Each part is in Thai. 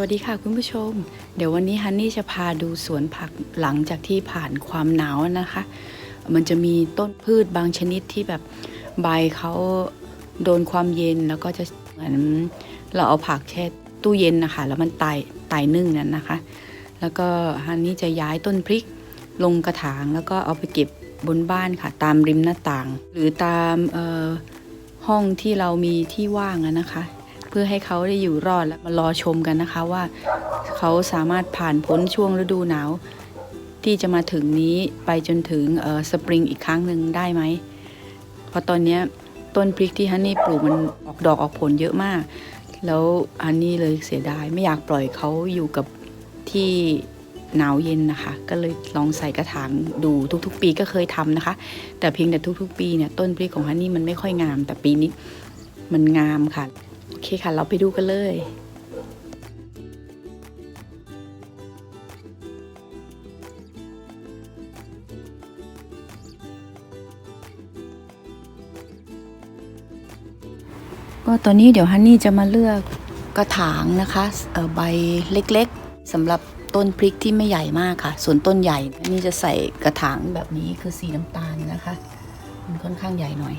วัสดีค่ะคุณผู้ชม เดี๋ยววันนี้ฮันนี่จะพาดูสวนผักหลังจากที่ผ่านความหนาวนะคะ มันจะมีต้นพืชบางชนิดที่แบบใบเขาโดนความเย็นแล้วก็จะเหมือนเราเอาผักแช่ตู้เย็นนะคะ แล้วมันตายตายนึ่งนั้นนะคะ แล้วก็ฮันนี่จะย้ายต้นพริกลงกระถางแล้วก็เอาไปเก็บบนบ้านค่ะ ตามริมหน้าต่าง หรือตามห้องที่เรามีที่ว่างนะคะ พื่อให้เขาได้อยู่รอดและมารอชมกันนะคะว่า เขาสามารถผ่านพ้นช่วงฤดูหนาว ที่จะมาถึงนี้ไปจนถึงเออสปริงอีกครั้งหนึ่งได้ไหมเพราะตอนนี้ต้นพริกที่ฮันนี่ปลูกมันออกดอกออกผลเยอะมาก แล้วฮันนี่เลยเสียดายไม่อยากปล่อยเขาอยู่กับที่หนาวเย็นนะคะ ก็เลยลองใส่กระถางดูทุกๆ ปีก็เคยทำนะคะ แต่เพียงแต่ทุกๆ ปีเนี่ยต้นพริกของฮันนี่มันไม่ค่อยงาม แต่ปีนี้มันงามค่ะ โอเคค่ะ เราไปดูกันเลยก็ตอนนี้เดี๋ยวฮันนี่จะมาเลือกกระถางนะคะใบเล็กๆสำหรับต้นพริกที่ไม่ใหญ่มากค่ะ ส่วนต้นใหญ่นี่จะใส่กระถางแบบนี้คือสีน้ำตาลนะคะ มันค่อนข้างใหญ่หน่อย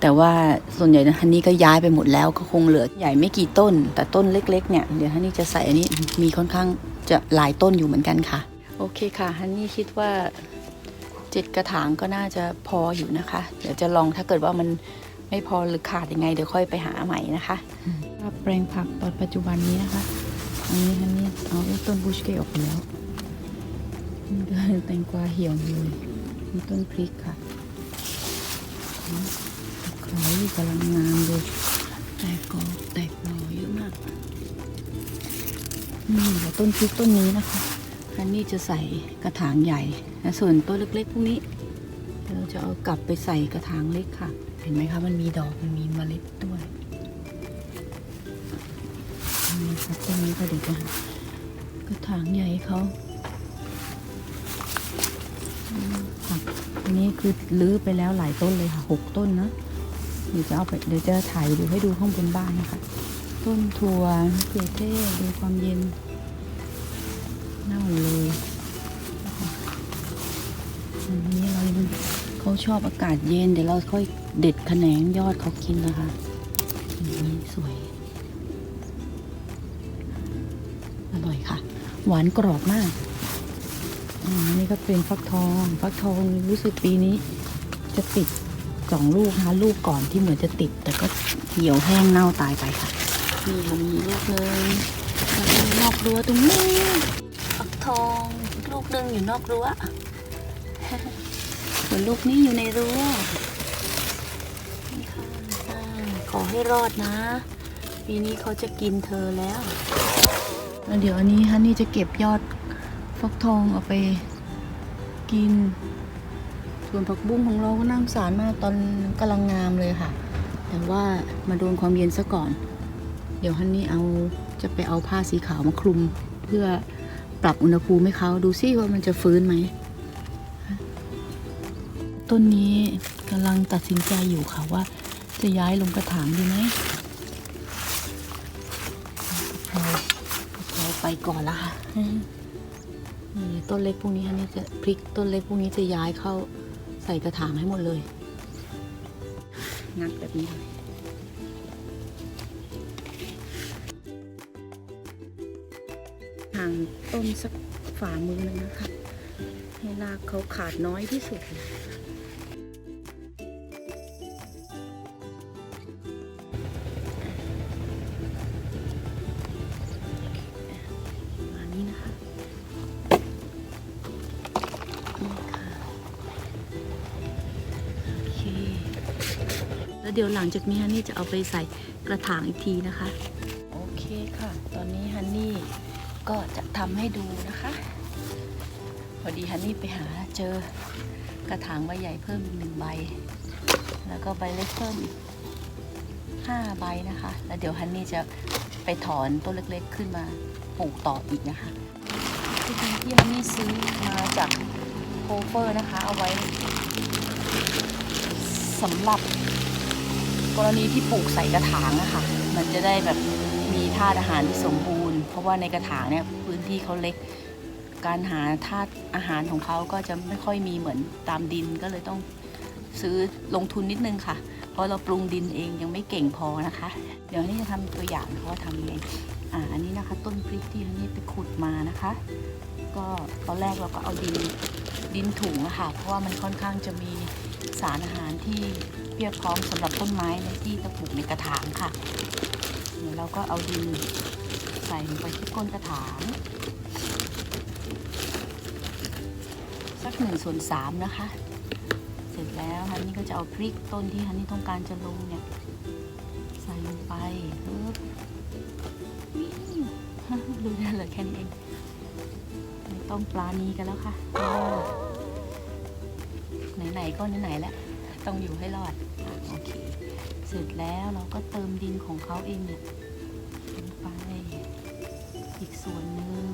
แต่ว่าส่วนใหญ่นะฮันนี่ก็ย้ายไปหมดแล้วก็คงเหลือใหญ่ไม่กี่ต้น แต่ต้นเล็กๆเนี่ยเดี๋ยวฮันนี่จะใส่อันนี้มีค่อนข้างจะหลายต้นอยู่เหมือนกันค่ะ โอเคค่ะฮันนี่คิดว่าเจ็ดกระถางก็น่าจะพออยู่นะคะ เดี๋ยวจะลองถ้าเกิดว่ามันไม่พอหรือขาดยังไงเดี๋ยวค่อยไปหาใหม่นะคะแปลงผักตอนปัจจุบันนี้นะคะอันนี้ฮันนี่เอาต้นบุชเกออกไปแล้วนี่ก็แตงกวาเหี่ยวเลยมีต้นพริกค่ะ ขายกำลังงามเลยแตกกอแตกหน่อเยอะมากนี่เดี๋ยวต้นพริกต้นนี้นะคะฮันนี่จะใส่กระถางใหญ่และส่วนต้นเล็กๆพวกนี้เราจะเอากลับไปใส่กระถางเล็กค่ะ เห็นไหมคะมันมีดอกมันมีเมล็ดด้วยนี่ค่ะต้นนี้ก็เด็กนะกระถางใหญ่เขาอืมผักอันนี้คือลื้อไปแล้วหลายต้นเลยค่ะหกต้นนะ เดี๋ยวจะเอาไปเดี๋ยวจะถ่ายดูให้ดูข้างบนบ้านนะคะ ต้นถั่วเขือเทศดูความเย็นเน่าเลยอันนี้เรายังเขาชอบอากาศเย็น เดี๋ยวเราค่อยเด็ดแขนงยอดเขากินนะคะนนี้สวย อร่อยค่ะ หวานกรอบมากอันนี้ก็เป็นฟักทอง ฟักทองรู้สึกปีนี้จะติด สองลูกนะคะลูกก่อนที่เหมือนจะติด แต่ก็เหี่ยวแห้งเน่าตายไปค่ะนี่ค่ะมีลูกหนึ่งมีนอกรั้วตรงนี้ฟักทองลูกหนึ่งอยู่นอกรั้วส่วนลูกนี้อยู่ในรั้วนี่ค่ะขอให้รอดนะปีนี้เขาจะกินเธอแล้วแล้วเดี๋ยวอันนี้ฮันนี่จะเก็บยอดฟักทองเอาไปกิน ส่วนผักบุ้งของเราก็น่าสงสารมากตอนกำลังงามเลยค่ะ แต่ว่ามาโดนความเย็นซะก่อน เดี๋ยวฮันนี่เอาจะไปเอาผ้าสีขาวมาคลุม เพื่อปรับอุณหภูมิให้เขาดูซิว่ามันจะฟื้นไหมต้นนี้กำลังตัดสินใจอยู่ค่ะว่า จะย้ายลงกระถางดีไหมเราไปก่อนละค่ะต้นเล็กพวกนี้อันนี้จะพริกต้นเล็กพวกนี้จะย้ายเข้า ใส่กระถางให้หมดเลยงัดแบบนี้เลยห่างต้นสักฝ่ามือนึงนะคะ ให้รากเขาขาดน้อยที่สุด แล้วเดี๋ยวหลังจากนี้ฮันนี่จะเอาไปใส่กระถางอีกทีนะคะ โอเคค่ะ ตอนนี้ฮันนี่ก็จะทำให้ดูนะคะ พอดีฮันนี่ไปหาเจอกระถางใบใหญ่เพิ่มอีกหนึ่งใบ แล้วก็ใบเล็กเพิ่มอีกห้าใบนะคะ แล้วเดี๋ยวฮันนี่จะไปถอนต้นเล็กๆขึ้นมาปลูกต่ออีกนะคะที่ที่ฮันนี่ซื้อมาจากโคเฟอร์นะคะ เอาไว้สำหรับ กรณีที่ปลูกใส่กระถางอะค่ะ มันจะได้แบบมีธาตุอาหารที่สมบูรณ์ เพราะว่าในกระถางเนี่ยพื้นที่เขาเล็ก การหาธาตุอาหารของเขาก็จะไม่ค่อยมีเหมือนตามดินก็เลยต้องซื้อลงทุนนิดนึงค่ะ เพราะเราปรุงดินเองยังไม่เก่งพอนะคะ เดี๋ยวนี่จะทำตัวอย่างเขาว่าทำยังไงอ่าอันนี้นะคะ ต้นพริกที่อันนี้ไปขุดมานะคะ ก็ตอนแรกเราก็เอาดินดินถุงอะค่ะ เพราะว่ามันค่อนข้างจะมีสารอาหารที่ เพียบพร้อมสำหรับต้นไม้ในที่จะปลูกในกระถางค่ะเดี๋ยวเราก็เอาดินใส่ลงไปที่ก้นกระถาง สักหนึ่งส่วนสามนะคะ เสร็จแล้วฮันนี่ก็จะเอาพริกต้นที่ฮันนี่ต้องการจะลงเนี่ย ใส่ลงไปปึ๊บวิ่งดูได้เลยแค่นี้เองไม่ต้องปลานี้กันแล้วค่ะ ไหนๆก็ไหนๆแล้ว ต้องอยู่ให้รอด โอเค เสร็จแล้วเราก็เติมดินของเขาเองเนี่ยลงไปอีกส่วนหนึ่ง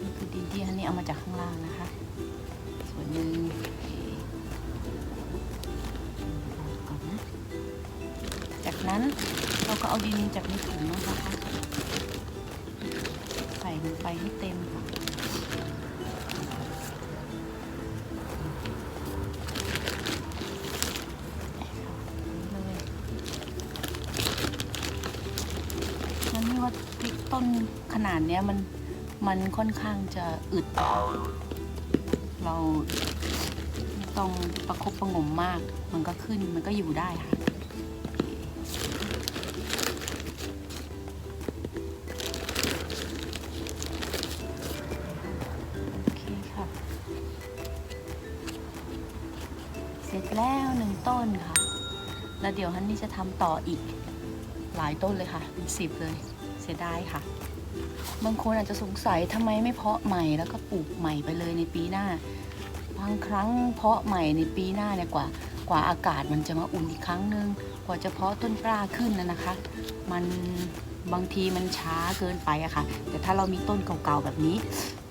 นี่คือดินที่ฮันนี่เอามาจากข้างล่างนะคะ ส่วนหนึ่งก่อนนะ จากนั้นเราก็เอาดินจากในถุงนะคะใส่ลงไปให้เต็ม ว่าพริกต้นขนาดเนี้ยมันมันค่อนข้างจะอึด เราไม่ต้องประคบประหงมมาก มันก็ขึ้นมันก็อยู่ได้ค่ะ โอเคค่ะ เสร็จแล้วหนึ่งต้นค่ะ แล้วเดี๋ยวฮันนี่จะทำต่ออีกหลายต้นเลยค่ะเป็นสิบเลย เสียดายค่ะ บางคนอาจจะสงสัยทำไมไม่เพาะใหม่แล้วก็ปลูกใหม่ไปเลยในปีหน้า บางครั้งเพาะใหม่ในปีหน้าเนี่ยกว่า กว่าอากาศมันจะมาอุ่นอีกครั้งหนึ่งกว่าจะเพาะต้นกล้าขึ้นนะนะคะ มันบางทีมันช้าเกินไปอะค่ะ แต่ถ้าเรามีต้นเก่าๆแบบนี้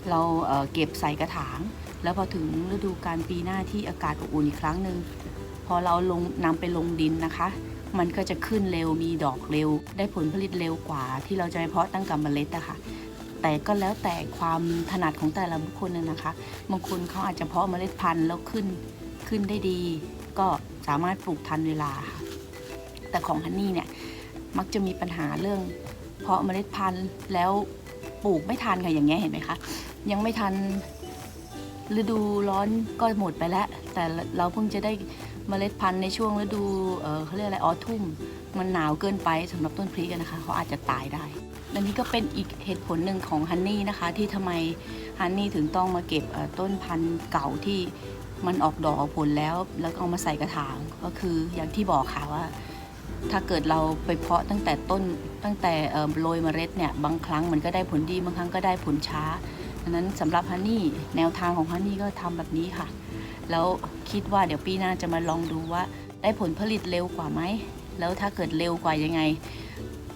เราเเก็บใส่กระถาง แล้วพอถึงฤดูการปีหน้าที่อากาศอบอุ่นอีกครั้งหนึ่งพอเราลงนำไปลงดินนะคะ มันก็จะขึ้นเร็วมีดอกเร็ว ได้ผลผลิตเร็วกว่า ที่เราจะไปเพาะตั้งกับเมล็ดอะค่ะแต่ก็แล้วแต่ความถนัดของแต่ละบุคคลนะนะคะบางคนเขาอาจจะเพาะเมล็ดพันธุ์แล้วขึ้นขึ้นได้ดี ก็สามารถปลูกทันเวลาค่ะแต่ของฮันนี่เนี่ยมักจะมีปัญหาเรื่อง เพาะเมล็ดพันธุ์แล้วปลูกไม่ทันค่ะอย่างเงี้ยเห็นไหมคะยังไม่ทันฤดูร้อนก็หมดไปแล้ว แต่เราเพิ่งจะได้ มล็ดพันธุ์ในช่วงฤดูเออเขาเรียกอะไรออทุ่มมันหนาวเกินไปสำหรับต้นพริกนะคะเขาอาจจะตายได้และนี่ก็เป็นอีกเหตุผลหนึ่งของฮันนี่นะคะ ที่ทำไมฮันนี่ถึงต้องมาเก็บต้นพันธุ์เก่าที่มันออกดอกออกผลแล้ว แล้วก็เอามาใส่กระถางก็คืออย่างที่บอกค่ะว่า ถ้าเกิดเราไปเพาะตั้งแต่ต้นตั้งแต่โรยเมล็ดเนี่ยบางครั้งมันก็ได้ผลดีบางครั้งก็ได้ผลช้าดังนั้นสำหรับฮันนี่แนวทางของฮันนี่ก็ทำแบบนี้ค่ะ แล้วคิดว่าเดี๋ยวปีหน้าจะมาลองดูว่าได้ผลผลิตเร็วกว่าไหม แล้วถ้าเกิดเร็วกว่ายังไง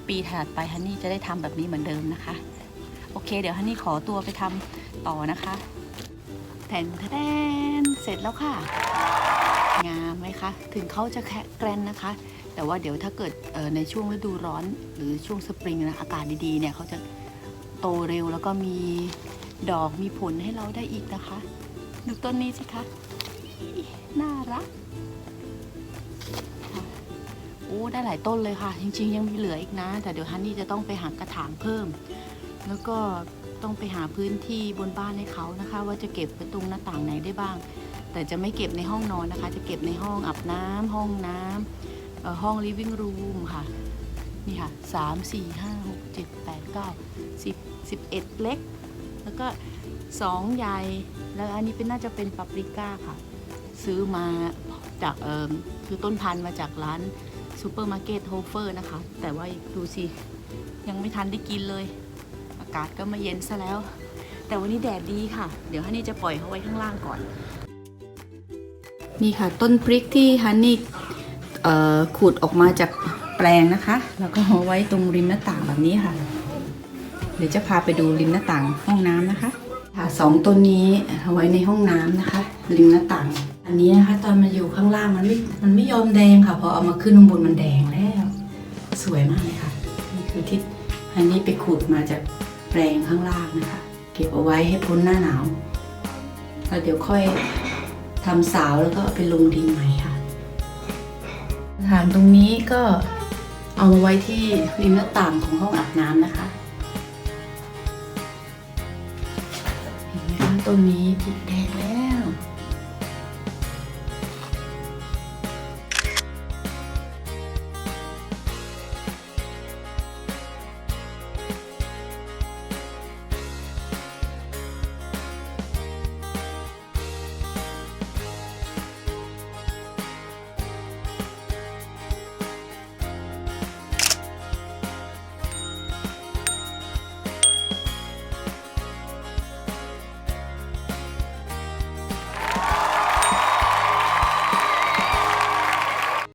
ปีถัดไปฮันนี่จะได้ทำแบบนี้เหมือนเดิมนะคะ โอเค เดี๋ยวฮันนี่ขอตัวไปทำต่อนะคะแทนแทนเสร็จแล้วค่ะ งามไหมคะ ถึงเขาจะแคะแกรนนะคะ แต่ว่าเดี๋ยวถ้าเกิดในช่วงฤดูร้อน หรือช่วงสปริงนะอากาศดีๆเนี่ยเขาจะโตเร็วแล้วก็มีดอกมีผลให้เราได้อีกนะคะ ดูต้นนี้สิคะ น่ารักโอ้ได้หลายต้นเลยค่ะ จริง ๆ ยังมีเหลืออีกนะ แต่เดี๋ยวฮันนี่จะต้องไปหากระถางเพิ่ม แล้วก็ต้องไปหาพื้นที่บนบ้านให้เขานะคะ ว่าจะเก็บไปตรงหน้าต่างไหนได้บ้าง แต่จะไม่เก็บในห้องนอนนะคะ จะเก็บในห้องอาบน้ำห้องน้ำเอ่อห้อง living room ค่ะ นี่ค่ะสามสี่ห้าหกเจ็ดแปดเก้าสิบสิบเอ็ดเล็ก แล้วก็ สองใหญ่แล้วอันนี้เป็นน่าจะเป็นปาปริก้าค่ะ ซื้อมาจากเอ่อคือต้นพันธุ์มาจากร้านซูเปอร์มาร์เก็ตโฮเฟอร์นะคะ แต่ว่าดูสิ ยังไม่ทันได้กินเลย อากาศก็มาเย็นซะแล้ว แต่วันนี้แดดดีค่ะ เดี๋ยวฮันนี่จะปล่อยเขาไว้ข้างล่างก่อน นี่ค่ะต้นพริกที่ฮันนี่ขุดออกมาจากแปลงนะคะ แล้วก็เอาไว้ตรงริมหน้าต่างแบบนี้ค่ะ เดี๋ยวจะพาไปดูริมหน้าต่างห้องน้ำนะคะ ค่ะสองต้นนี้เอาไว้ในห้องน้ำนะคะริมหน้าต่างอันนี้นะคะ ตอนมันอยู่ข้างล่างมันไม่มันไม่ยอมแดงค่ะพอเอามาขึ้นข้างบนมันแดงแล้ว สวยมากเลยค่ะนี่คือที่ฮันนี่ไปขุดมาจากแปลงข้างล่างนะคะ เก็บเอาไว้ให้พ้นหน้าหนาวแล้วเดี๋ยวค่อยทำสาวแล้วก็ไปลงดินใหม่ค่ะฐานตรงนี้ก็เอามาไว้ที่ริมหน้าต่างของห้องอาบน้ำนะคะ เห็นไ